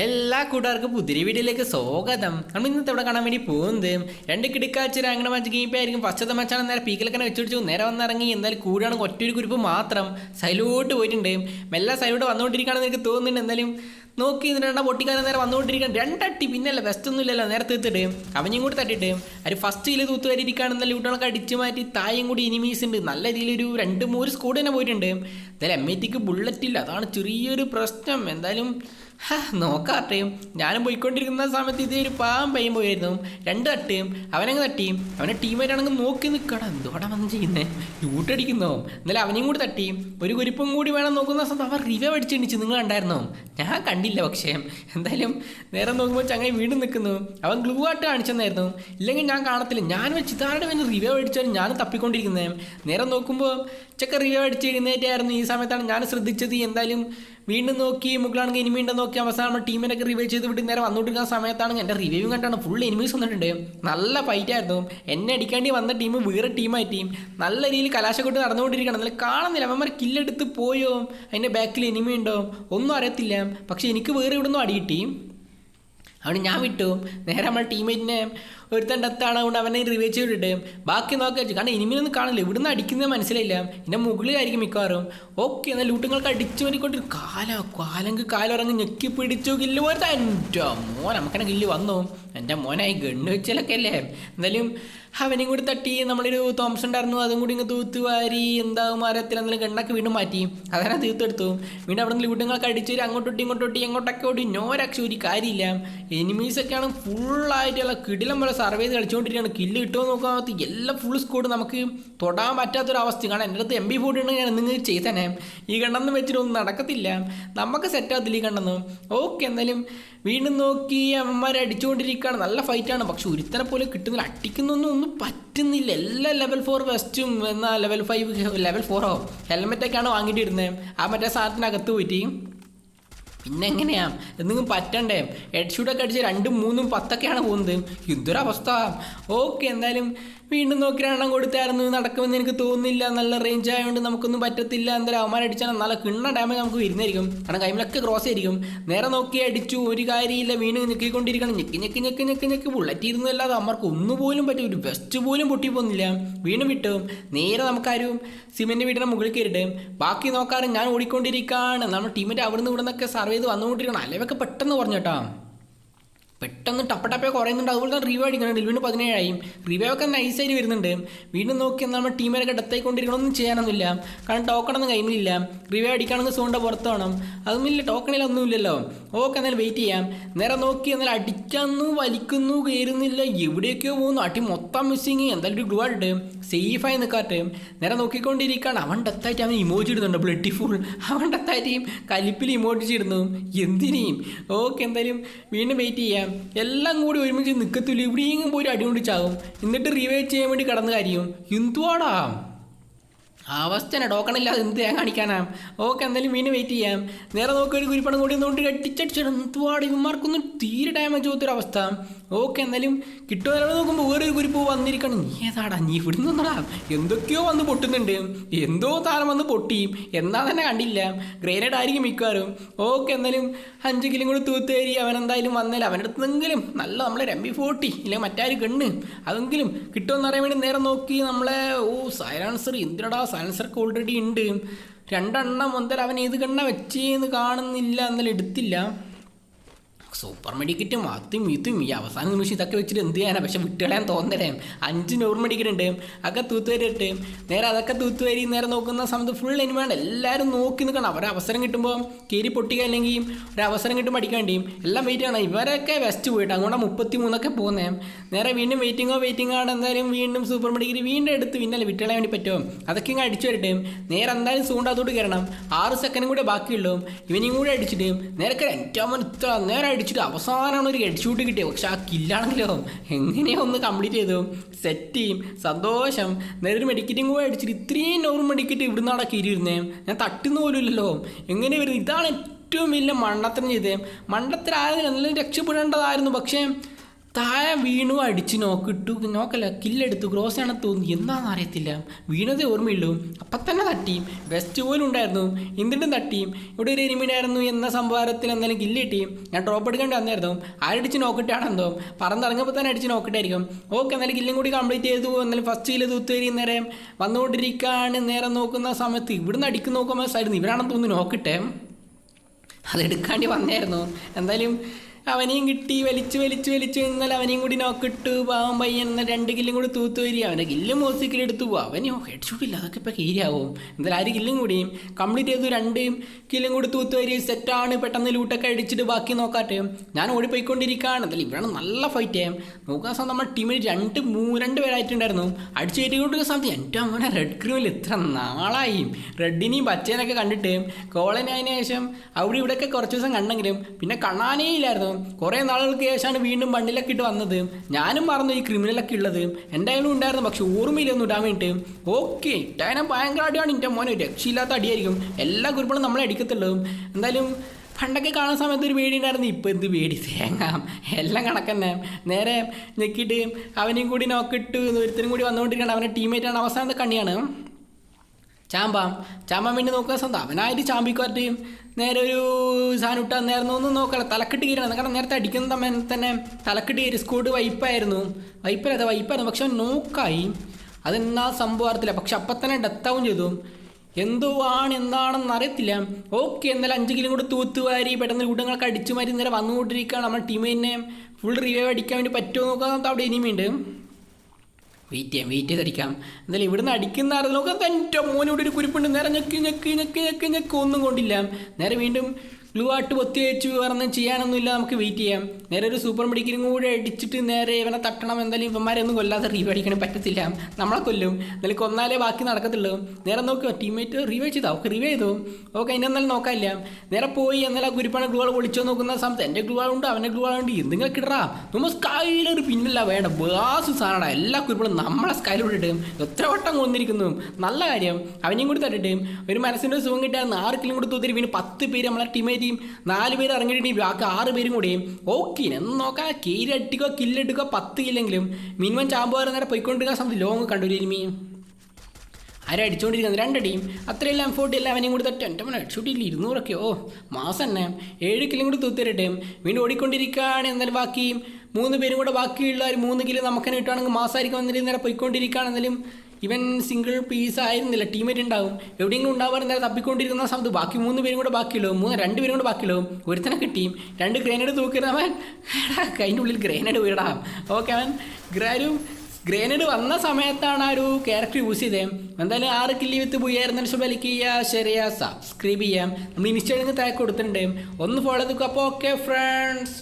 എല്ലാ കൂട്ടുകാർക്കും പുതിരി വീഡിയോയിലേക്ക് സ്വാഗതം. നമ്മൾ ഇന്നത്തെ ഇവിടെ കാണാൻ വേണ്ടി പോകുന്നത് രണ്ട് കിടക്കാച്ചൊരു അങ്ങനെ മാച്ച് ഗെയിം പേ ആയിരിക്കും. ഫസ്റ്റത്തെ മച്ചാണ് നേരെ പീക്കിലൊക്കെ വെച്ചുപിടിച്ചു നേരെ വന്നിറങ്ങി. എന്തായാലും കൂടാണ് ഒറ്റൊരു ഗ്രൂപ്പ് മാത്രം സൈലോട്ട് പോയിട്ടുണ്ട്. മെല്ലെ സൈലോട്ട് വന്നുകൊണ്ടിരിക്കുകയാണെന്ന് എനിക്ക് തോന്നുന്നുണ്ട്. എന്തായാലും നോക്കി ഇതിന് രണ്ടാ പൊട്ടിക്കാതെ നേരെ വന്നുകൊണ്ടിരിക്കാൻ രണ്ടട്ടി പിന്നല്ല ബെസ്റ്റ് ഒന്നും ഇല്ലല്ലോ നേരെ തീർത്തിട്ട് അവനെയും കൂടി തട്ടിട്ട് ഒരു ഫസ്റ്റ് ഇതിൽ തൂത്ത് വരിയിരിക്കുകയാണെന്നല്ല ലൂട്ടുകളൊക്കെ അടിച്ചു മാറ്റി തായും കൂടി ഇനിമീസ് ഉണ്ട്. നല്ല രീതിയിൽ ഒരു രണ്ട് മൂന്ന് സ്കൂഡ് തന്നെ പോയിട്ടുണ്ട്. എന്തായാലും എം ടിക്ക് ബുള്ളറ്റ് ഇല്ല. അതാണ് ചെറിയൊരു പ്രശ്നം. എന്തായാലും ഹാ, നോക്കാട്ടെ. ഞാനും പോയിക്കൊണ്ടിരിക്കുന്ന സമയത്ത് ഇതേ ഒരു പാവം പയ്യൻ പോയിരുന്നു രണ്ട് തട്ടിയും അവനങ്ങ് തട്ടിയും അവനെ ടീമായിട്ടാണെങ്കിൽ നോക്കി നിൽക്കണം എന്തോടെ വന്ന് ചെയ്യുന്നേ? ലൂട്ടടിക്കുന്നോ എന്നാലും അവനെയും കൂടി തട്ടി. ഒരു കുരിപ്പും കൂടി വേണം നോക്കുന്ന സമയത്ത് അവർ റിവ അടിച്ചെണിച്ച് നിങ്ങൾ ഉണ്ടായിരുന്നോ ഞാൻ കണ്ടില്ല പക്ഷേ. എന്തായാലും നേരെ നോക്കുമ്പോൾ ചങ്ങായി വീണ്ടും നിൽക്കുന്നു അവൻ ഗ്ലൂ ആട്ട് കാണിച്ചെന്നായിരുന്നു. ഇല്ലെങ്കിൽ ഞാൻ കാണത്തില്ല. ഞാൻ വെച്ച് ഇതാരുടെ പിന്നെ റിവ അടിച്ചാലും ഞാൻ തപ്പിക്കൊണ്ടിരിക്കുന്നത് നേരെ നോക്കുമ്പോൾ ചക്ക റിവ അടിച്ച് എഴുന്നേറ്റായിരുന്നു. ഈ സമയത്താണ് ഞാൻ ശ്രദ്ധിച്ചത്. എന്തായാലും വീണ്ടും നോക്കി മുകളാണെങ്കിൽ ഇനി വീണ്ടും നോക്കി. അവസാനം ടീമിനൊക്കെ റിവൈവ് ചെയ്ത് വിട്ട് നേരെ വന്നുകൊണ്ടിരിക്കുന്ന സമയത്താണ് എന്റെ റിവ്യൂ കണ്ടാണ്. ഫുൾ എനിമീസ് വന്നിട്ടുണ്ട്. നല്ല ഫൈറ്റ് ആയിരുന്നു. എന്നെ അടിക്കാണ്ടി വന്ന ടീം വേറെ ടീമായി ടീം നല്ല രീതിയിൽ കലാശക്കൊട്ട് നടന്നുകൊണ്ടിരിക്കണം എന്നാലും കാണുന്നില്ല. അവന്മാർ കില്ലെടുത്ത് പോയോ? അതിന്റെ ബാക്കിൽ എനിമി ഉണ്ടോ? ഒന്നും അറിയത്തില്ല. പക്ഷേ എനിക്ക് വേറെ ഇവിടെ നിന്നും അടി കിട്ടി ഞാൻ വിട്ടു. നേരെ നമ്മൾ ടീമേറ്റിനെ ഒരുത്തൻ ഡെത്താണ് അതുകൊണ്ട് അവനെ റിവൈവ് ചെയ്തിട്ട് ബാക്കി നോക്കി വെച്ചു. കാരണം ഇനിമിനൊന്നും കാണില്ല. ഇവിടുന്ന് അടിക്കുന്നത് മനസ്സിലായില്ല. എന്റെ മുകളിലായിരിക്കും മിക്കവാറും. ഓക്കെ എന്നാൽ ലൂട്ടുങ്ങൾക്ക് അടിച്ചു വരിക്കൊണ്ട് കാല കാലങ്ക് കാലിറങ്ങി ഞെക്കി പിടിച്ചു കില്ല് പോലത്തെ എന്റെ മോൻ. നമുക്കെന്നെ കില്ല് വന്നു. എന്റെ മോനായി ഗണ്ണ് വെച്ചാലൊക്കെ അല്ലേ? എന്തായാലും അവനെയും കൂടി തട്ടി. നമ്മളൊരു തോംസൺ ഉണ്ടായിരുന്നു. അതും കൂടി ഇങ്ങ് തൂത്തുവാരി എന്താവും മരത്തിൽ എന്തെങ്കിലും ഗണ്ണൊക്കെ വീണ്ടും മാറ്റി. അതാണ് തീർത്തെടുത്തു വീണ്ടും അവിടെ നിന്ന് ലൂട്ടുങ്ങൾക്ക് അടിച്ചു അങ്ങോട്ടൊട്ടി ഇങ്ങോട്ടൊട്ടി എങ്ങോട്ടൊക്കെ ഓടി. നോ രക്ഷ ഒരു കാര്യമില്ല. എനിമീസൊക്കെയാണ് ഫുള്ളായിട്ടുള്ള കിടിലം പോലെ സർവേ ചെയ്ത് കളിച്ചുകൊണ്ടിരിക്കുകയാണ് കില്ല് കിട്ടുമോ നോക്കാത്ത എല്ലാ ഫുൾ സ്കോഡ് നമുക്ക് തൊടാൻ പറ്റാത്തൊരവസ്ഥ കാരണം എന്റെ അടുത്ത് എം ബി ഫോർട്ടി ഉണ്ടെങ്കിൽ ഞാൻ എന്തെങ്കിലും ചെയ്തേനെ. ഈ കണ്ണെന്ന് വെച്ചിട്ടൊന്നും നടക്കത്തില്ല. നമുക്ക് സെറ്റാകത്തില്ല ഈ കണ്ണെന്ന്. ഓക്കെ എന്തായാലും വീണ്ടും നോക്കി അമ്മമാരെ അടിച്ചുകൊണ്ടിരിക്കുകയാണ് നല്ല ഫൈറ്റാണ് പക്ഷെ ഒരുത്തനെ പോലെ കിട്ടുന്നില്ല. അടിക്കുന്നൊന്നും ഒന്നും പറ്റുന്നില്ല. എല്ലാ ലെവൽ ഫോർ വെസ്റ്റും എന്നാൽ ലെവൽ ഫൈവ് ലെവൽ ഫോറോ ഹെൽമെറ്റൊക്കെയാണ് വാങ്ങിയിട്ട് ഇരുന്നത് ആ മറ്റേ സാധനത്തിനകത്ത് പോയിട്ട്. പിന്നെ എങ്ങനെയാ എന്തെങ്കിലും പറ്റണ്ടേ? ഹെഡ് ഷൂട്ടൊക്കെ അടിച്ച് രണ്ടും മൂന്നും പത്തൊക്കെയാണ് പോകുന്നത്. എന്തൊരവസ്ഥ? ഓക്കെ എന്തായാലും വീണ്ടും നോക്കി രണ്ടെണ്ണം കൊടുത്തായിരുന്നു. നടക്കുമെന്ന് എനിക്ക് തോന്നുന്നില്ല. നല്ല റേഞ്ച് ആയതുകൊണ്ട് നമുക്കൊന്നും പറ്റത്തില്ല. എന്തായാലും അവന്മാരടിച്ചാൽ നല്ല കിണ്ണ ഡാമേജ് നമുക്ക് വരുന്നതായിരിക്കും. കാരണം കൈമിലൊക്കെ ക്രോസ് ആയിരിക്കും. നേരെ നോക്കി അടിച്ചു. ഒരു കാര്യമില്ല. വീണ് ഞെക്കിക്കൊണ്ടിരിക്കണം ഞെക്കി ഞെക്കി ഞെക്കി ഞെക്കി ഞെക്കി. ബുള്ളറ്റ് ഇരുന്നല്ലാതെ അവർക്ക് ഒന്നുപോലും പറ്റും ഒരു വെസ്റ്റ് പോലും പൊട്ടി പൊട്ടിപ്പോന്നില്ല വീണ്ടും വിട്ടു. നേരെ നമുക്കാരും സിമെന്റ് വീടിന്റെ മുകളിൽ കയറിയിട്ട് ബാക്കി നോക്കാറ് ഞാൻ ഓടിക്കൊണ്ടിരിക്കുകയാണ്. നമ്മുടെ ടീമിന്റെ അവിടുന്ന് ഇവിടെ നിന്നൊക്കെ സർവ് ചെയ്ത് വന്നുകൊണ്ടിരിക്കണം അലവൊക്കെ പെട്ടെന്ന് പറഞ്ഞു കേട്ടോ. പെട്ടെന്ന് ടപ്പട്ടപ്പേ കുറയുന്നുണ്ട്. അതുപോലെ തന്നെ റിവ്യൂ അടിക്കുന്നുണ്ട്. വീണ്ടും പതിനേഴായും. റിവ്യൂ ഒക്കെ നൈസായിട്ട് വരുന്നുണ്ട്. വീണ്ടും നോക്കി നമ്മൾ ടീമിനൊക്കെ ഒന്നും ചെയ്യാനൊന്നുമില്ല. കാരണം ടോക്കണൊന്നും കയ്യിലില്ല. റിവ്യൂ അടിക്കണമെങ്കിൽ സോണ്ട പുറത്ത് വേണം അതൊന്നുമില്ല ടോക്കണിലൊന്നും ഇല്ലല്ലോ. ഓക്കെ എന്നാലും വെയിറ്റ് ചെയ്യാം. നേരെ നോക്കി എന്നാൽ അടിക്കുന്നു വലിക്കുന്നു കയറുന്നില്ല. എവിടെയൊക്കെയോ പോകുന്നു. അടി മൊത്തം മിസ്സിങ് എന്തായാലും ഒരു ഗ്ലൂ സേഫായി നിൽക്കാട്ട് നേരെ നോക്കിക്കൊണ്ടിരിക്കുകയാണ്. അവൻ ഡെത്തായിട്ട് അവൻ ഇമോജി ഇടുന്നുണ്ട്. ബ്ലഡ് ഫുൾ അവൻ ഡെത്തായിട്ട് കലിപ്പിൽ ഇമോജി ഇടുന്നു. എന്തിനേയും ഓക്കെ എന്തായാലും വീണ്ടും വെയിറ്റ് ചെയ്യാം. എല്ലാം കൂടി ഒരുമിച്ച് നിൽക്കത്തില്ല ഇവിടെയെങ്കിലും പോയി അടിപൊളിച്ചാകും ചാകും. എന്നിട്ട് റീവേറ്റ് ചെയ്യാൻ വേണ്ടി കടന്ന കാര്യം. എന്തുവാടാ? അവസ്ഥനെ ടോക്കണില്ലാതെ എന്ത് ഞാൻ കാണിക്കാനാ? ഓക്കെ എന്തായാലും വീണ്ടും വെയിറ്റ് ചെയ്യാം. നേരെ നോക്കി ഒരു കുരിപ്പണം കൂടി ഒന്നുകൊണ്ട് കട്ടിച്ചടിച്ചിട്ട് എന്തുവാട് ഇവന്മാർക്കൊന്നും തീരെ ഡാമേജ് പോത്തൊരു അവസ്ഥ. ഓക്കെ എന്തായാലും കിട്ടുമല്ലോ നോക്കുമ്പോൾ വേറൊരു കുരിപ്പ് വന്നിരിക്കണം. നീ ഏതാടാ? നീ ഇവിടെ വന്നടാ. എന്തൊക്കെയോ വന്ന് പൊട്ടുന്നുണ്ട്. എന്തോ താരം വന്ന് പൊട്ടി. എന്നാ തന്നെ കണ്ടില്ല. ഗ്രേനേഡ് ആയിരിക്കും മിക്കവാറും. ഓക്കെ എന്തായാലും അഞ്ച് കിലും കൂടി തൂത്തേരി അവൻ എന്തായാലും വന്നില്ല അവന്റെ അടുത്തെങ്കിലും നല്ല നമ്മളെ രമ്പി ഫോർട്ടി ഇല്ലെങ്കിൽ മറ്റാരും കണ്ണ് അതെങ്കിലും കിട്ടുമെന്ന് അറിയാൻ വേണ്ടി നേരെ നോക്കി നമ്മളെ ഓ സൈലാൻസർ എന്തിനടാ സൈലൻസർക്ക് ഓൾറെഡി ഉണ്ട്. രണ്ടെണ്ണം മുതൽ അവൻ ഏത് കണ്ണ വെച്ചേന്ന് കാണുന്നില്ല എന്നാലും എടുത്തില്ല. സൂപ്പർ മെഡിക്കറ്റും അതും ഇതും ഈ അവസാന നിമിഷം ഇതൊക്കെ വെച്ചിട്ട് എന്ത് ചെയ്യാനാ? പക്ഷെ വിട്ടുകളയാൻ തോന്നലേ അഞ്ച് നോർ മെഡിക്കറ്റ് ഉണ്ട് അതൊക്കെ തൂത്തുവരിട്ട് നേരെ അതൊക്കെ തൂത്തുവരി നേരെ നോക്കുന്ന സമയത്ത് ഫുൾ എനിമാണ് എല്ലാവരും നോക്കി നിൽക്കണം. അവരെ അവസരം കിട്ടുമ്പോൾ കീരി പൊട്ടിക്കുക അല്ലെങ്കിൽ ഒരു അവസരം കിട്ടുമ്പോൾ അടിക്കാണ്ടിയും എല്ലാം വെയിറ്റ് ആണ് ഇവരൊക്കെ വെസ്റ്റ് പോയിട്ട് അങ്ങോട്ട് മുപ്പത്തി മൂന്നൊക്കെ പോകുന്നേ നേരെ വീണ്ടും വെയിറ്റിങ്ങോ വെയിറ്റിംഗ് ആണ്. എന്തായാലും വീണ്ടും സൂപ്പർ മെഡിക്കറ്റ് വീണ്ടും എടുത്ത് പിന്നല്ലേ വിട്ടുകളയാൻ വേണ്ടി പറ്റുമോ അതൊക്കെ ഇങ്ങനെ അടിച്ചു വരട്ടെ. നേരെ എന്തായാലും സൂണ്ടാത്തോട്ട് കയറണം ആറ് സെക്കൻഡും കൂടെ ബാക്കിയുള്ളൂ. ഇവനെയും കൂടെ അടിച്ചിട്ട് നേരെ അഞ്ചാമൻ ഇത്ര നേരെ അടിച്ചിട്ട് അവസാനമാണ് ഒരു ഹെഡ് ഷൂട്ട് കിട്ടിയത്. പക്ഷെ ആ കില്ലാണെങ്കിലോ എങ്ങനെയോ ഒന്ന് കംപ്ലീറ്റ് ചെയ്തു സെറ്റ് ചെയ്യും. സന്തോഷം. നേരെ ഒരു മെഡിക്കറ്റും കൂടെ അടിച്ചിട്ട് ഇത്രയും നോർമൽ മെഡിക്കറ്റ് ഇവിടുന്ന് ഇവിടുന്നാണ് കീരിയിരുന്നേ ഞാൻ തട്ടുന്ന പോലും ഇല്ലല്ലോ. എങ്ങനെ വരുന്നത്? ഇതാണ് ഏറ്റവും വലിയ മണ്ടത്തരം ചെയ്തേ മണ്ടത്തരായതിനെല്ലാം രക്ഷപ്പെടേണ്ടതായിരുന്നു. പക്ഷേ താഴെ വീണു അടിച്ച് നോക്കിട്ടു നോക്കല്ല കില്ലെടുത്തു ക്രോസ് ആണ് തോന്നി എന്താണെന്ന് അറിയത്തില്ല. വീണത് ഓർമ്മയുള്ളൂ. അപ്പം തന്നെ തട്ടിയും. വെസ്റ്റ് പോലും ഉണ്ടായിരുന്നു. എന്തിട്ടും തട്ടിയും. ഇവിടെ ഒരു എനിമിനായിരുന്നു എന്ന സംഭവത്തിൽ എന്തായാലും കില്ല് കിട്ടിയും. ഞാൻ ഡ്രോപ്പ് എടുക്കേണ്ടി വന്നായിരുന്നു. ആരടിച്ച് നോക്കിട്ടാണെന്തോ. പറന്നിറങ്ങുമ്പോൾ തന്നെ അടിച്ച് നോക്കിട്ടായിരിക്കും. ഓക്കെ എന്നാലും കില്ലും കൂടി കംപ്ലീറ്റ് ചെയ്തു. എന്നാലും ഫസ്റ്റ് കില്ല് തൂത്തുവരി നേരം വന്നുകൊണ്ടിരിക്കുകയാണ് നേരം നോക്കുന്ന സമയത്ത് ഇവിടുന്ന് അടിക്ക് നോക്കുമ്പോൾ സൈഡിൽ ഇവരാണെന്ന് തോന്നുന്നു നോക്കട്ടെ. അതെടുക്കാണ്ടി വന്നായിരുന്നു. എന്തായാലും അവനെയും കിട്ടി വലിച്ചു വലിച്ചു വലിച്ചു. എന്നാൽ അവനെയും കൂടി നോക്കിട്ട്. പാവം പയ്യൻ എന്നാൽ രണ്ട് കില്ലും കൂടി തൂത്തു വരി. അവനെ കില്ലും മോസിക്കിൽ എടുത്തു പോകും അവനെയോ ഹെഡ് ഷൂട്ടില്ല അതൊക്കെ ഇപ്പോൾ കീരിയാവും എന്തായാലും ആര് കില്ലും കൂടിയും കംപ്ലീറ്റ് ചെയ്തു. രണ്ട് കില്ലും കൂടി തൂത്തു വരി. സെറ്റാണ് പെട്ടെന്ന് ലൂട്ടൊക്കെ അടിച്ചിട്ട് ബാക്കി നോക്കാട്ടെ. ഞാൻ ഓടിപ്പോയിക്കൊണ്ടിരിക്കുകയാണ്. എന്തായാലും ഇവിടെ നല്ല ഫൈറ്റ് ചെയ്യാം നോക്കാൻ സമയം നമ്മുടെ ടീമിൽ രണ്ട് മൂ രണ്ട് പേരായിട്ടുണ്ടായിരുന്നു. അടിച്ചു കയറ്റിക്കൊണ്ടിരിക്കുന്ന സമയത്ത് എന്റെ അങ്ങനെ റെഡ് ക്രീമിൽ ഇത്ര നാളായി. റെഡിനെയും പച്ചേനൊക്കെ കണ്ടിട്ട് കോളനായതിനു ശേഷം അവിടെ ഇവിടെയൊക്കെ കുറച്ച് ദിവസം കണ്ടെങ്കിലും പിന്നെ കാണാനേ ഇല്ലായിരുന്നു. കുറേ നാളുകൾക്ക് ശേഷമാണ് വീണ്ടും മണ്ണിലൊക്കെ ഇട്ട് വന്നത്. ഞാനും മറന്നു ഈ ക്രിമിനലൊക്കെ ഉള്ളത്. എന്റെ കയ്യിലും ഉണ്ടായിരുന്നു പക്ഷെ ഓർമ്മയിലൊന്നും ഇടാൻ വേണ്ടിയിട്ട്. ഓക്കെ ഇട്ടായനെ ഭയങ്കര അടിയാണ് എന്റെ മോനെ. രക്ഷയില്ലാത്ത അടിയായിരിക്കും. എല്ലാ കുരുപ്പളും നമ്മളെ അടിക്കത്തുള്ളൂ. എന്തായാലും പണ്ടൊക്കെ കാണുന്ന സമയത്ത് ഒരു പേടി ഉണ്ടായിരുന്നു ഇപ്പോൾ എന്ത് പേടി? തേങ്ങ. എല്ലാം കണക്കന്നെ. നേരെ ഞെക്കിയിട്ട് അവനെയും കൂടി നോക്കിയിട്ട് ഒരുത്തരും കൂടി വന്നുകൊണ്ടിരിക്കുകയാണ്. അവന്റെ ടീമേറ്റാണ് അവസാനത്തെ കണ്ണിയാണ്. ചാമ്പാം. ചാമ്പാൻ വേണ്ടി നോക്കുക സ്വന്തം. അവനായിട്ട് ചാമ്പിക്കോട്ട് നേരെ ഒരു സാധനം ഇട്ടാൽ നേരം ഒന്നും നോക്കല തലക്കെട്ട് കീരണം കാരണം നേരത്തെ അടിക്കുന്ന തമ്മൻ തന്നെ തലക്കെട്ട് കീറി സ്കൂട്ട് വൈപ്പായിരുന്നു. വൈപ്പല്ല വൈപ്പായിരുന്നു. പക്ഷെ നോക്കായി. അതെന്നാ സംഭവം അറിയത്തില്ല. പക്ഷെ അപ്പം തന്നെ ഡെത്താവും ചെയ്തു. എന്തോ ആണ് എന്താണെന്ന് അറിയത്തില്ല. ഓക്കെ എന്നാലും അഞ്ച് കിലോ കൂടെ തൂത്തുവാരി പെട്ടെന്ന് കൂട്ടങ്ങളൊക്കെ അടിച്ചു മാറ്റി നേരെ വന്നുകൊണ്ടിരിക്കുകയാണ്. നമ്മുടെ ടീമിനെ ഫുൾ റിവൈവ് അടിക്കാൻ വേണ്ടി പറ്റുമോ നോക്കാൻ അവിടെ ഇനിയുമുണ്ട് വെയിറ്റ് ചെയ്യാം വെയിറ്റ് ചെയ്തടിക്കാം. എന്നാലും ഇവിടുന്ന് അടിക്കുന്ന ആരും നോക്കാം എന്റെ മോനോട് ഒരു കുരിപ്പുണ്ട്. നേരെ ഞെക്ക് ഞെക്ക് ഞെക്ക് ഞെക്ക് ഞെക്ക്. ഒന്നും കൊണ്ടില്ല. നേരെ വീണ്ടും ഗ്ലൂ ആട്ട് പൊത്തി വെച്ച് വേറൊന്നും ചെയ്യാനൊന്നുമില്ല നമുക്ക് വെയിറ്റ് ചെയ്യാം. നേരെ ഒരു സൂപ്പർ മെഡിക്കലും കൂടെ അടിച്ചിട്ട് നേരെ ഇവനെ തട്ടണം എന്തായാലും ഇവന്മാരെ ഒന്നും കൊല്ലാതെ റീവ് അടിക്കണം പറ്റത്തില്ല. നമ്മളെ കൊല്ലും. എന്നാലും കൊന്നാലേ ബാക്കി നടക്കത്തുള്ളൂ. നേരെ നോക്കുക ടീമേറ്റ് റീവേ ചെയ്താൽ ഓക്കെ റീവേ ചെയ്തു? ഓക്കെ അതിനെ എന്നാലും നോക്കാനില്ല. നേരെ പോയി എന്നാലും ഗുരുപ്പാണ് ഗ്ലൂ ആൾ പൊളിച്ചോ നോക്കുന്ന സമയത്ത് എന്റെ ഗ്ലൂ ആളുണ്ട് അവന്റെ ഗ്ലൂ ആളുണ്ട്. എന്തെങ്കിലും കിടറാ നമ്മൾ സ്കൈലൊരു പിന്നില്ല വേണ്ട ബാസ് സാധനമാണ്. എല്ലാ കുരുപ്പളും നമ്മളെ സ്കൈലോട്ട് ഇട്ടും എത്ര വട്ടം കൊന്നിരിക്കുന്നു? നല്ല കാര്യം. അവനെയും കൂടി തട്ടിട്ട് ഒരു മനസ്സിന്റെ സുഖം കിട്ടിയാൽ ആർക്കെങ്കിലും കിലും കൂടി തൂത്തിരി പിന്നെ പത്ത് പേര് നമ്മളെ ടീമേറ്റ് ടീം നാല് പേര് ഇറങ്ങിയിട്ട് ബാക്കി ആറ് പേരും കൂടിയും ഓക്കെ എന്ന് നോക്കാം. കീര അടിക്കോ കില്ലെടുക്കോ പത്ത് കില്ലെങ്കിലും മിനിമം ചാമ്പോ നേരെ പോയിക്കൊണ്ടിരിക്കുന്ന സമയത്ത് ലോങ് കണ്ടു ഇനിമി ആരും അടിച്ചുകൊണ്ടിരിക്കുന്നത് ടീം അത്രയും എഫോർട്ട് എല്ലാം അവനെയും കൂടി തട്ടി. എന്റെ മോനെ അടിച്ചുകൊണ്ടില്ല ഇരുന്നൂറൊക്കെ. ഓ മാസം തന്നെ. ഏഴ് കിലും കൂടി തൂത്തിരട്ടെ. വീണ്ടും ഓടിക്കൊണ്ടിരിക്കുകയാണ്. എന്നാലും ബാക്കി മൂന്ന് പേരും കൂടെ ബാക്കിയുള്ള ഒരു മൂന്ന് കിലോ നമുക്ക് തന്നെ കിട്ടുകയാണെങ്കിൽ മാസമായിരിക്കും എന്നാലും നേരെ പോയിക്കൊണ്ടിരിക്കുകയാണ്. എന്നാലും ഇവൻ സിംഗിൾ പീസ് ആയിരുന്നില്ല ടീമേറ്റ് ഉണ്ടാവും. എവിടെയെങ്കിലും ഉണ്ടാവാൻ നേരെ തപ്പിക്കൊണ്ടിരിക്കുന്ന സമയത്ത് ബാക്കി മൂന്ന് പേരും കൂടെ ബാക്കിയുള്ളൂ. മൂന്ന് രണ്ട് പേരും കൂടെ ബാക്കിയുള്ളൂ. ഒരുത്തനെ കിട്ടിയും രണ്ട് ഗ്രേനേഡ് തൂക്കിയത് അവൻ. അതിന്റെ ഉള്ളിൽ ഗ്രേനേഡ് വീടാം. ഓക്കെ അവൻ ഗ്രാരും ഗ്രേനേഡ് വന്ന സമയത്താണ് ആ ഒരു ക്യാരക്ടർ യൂസ് ചെയ്തത് എന്തായാലും ആറ് കില്ലി വിത്ത് പോയായിരുന്നു ശുഭ ലൈക്ക് ചെയ്യുക ചെയ്യുക സബ്സ്ക്രൈബ് ചെയ്യാം. നമ്മൾ ഇൻസ്റ്റാഗ്രാമിൽ താഴെ കൊടുത്തിട്ടുണ്ട്. ഒന്ന് ഫോളോ ചെയ്തു അപ്പോൾ ഓക്കെ ഫ്രണ്ട്സ്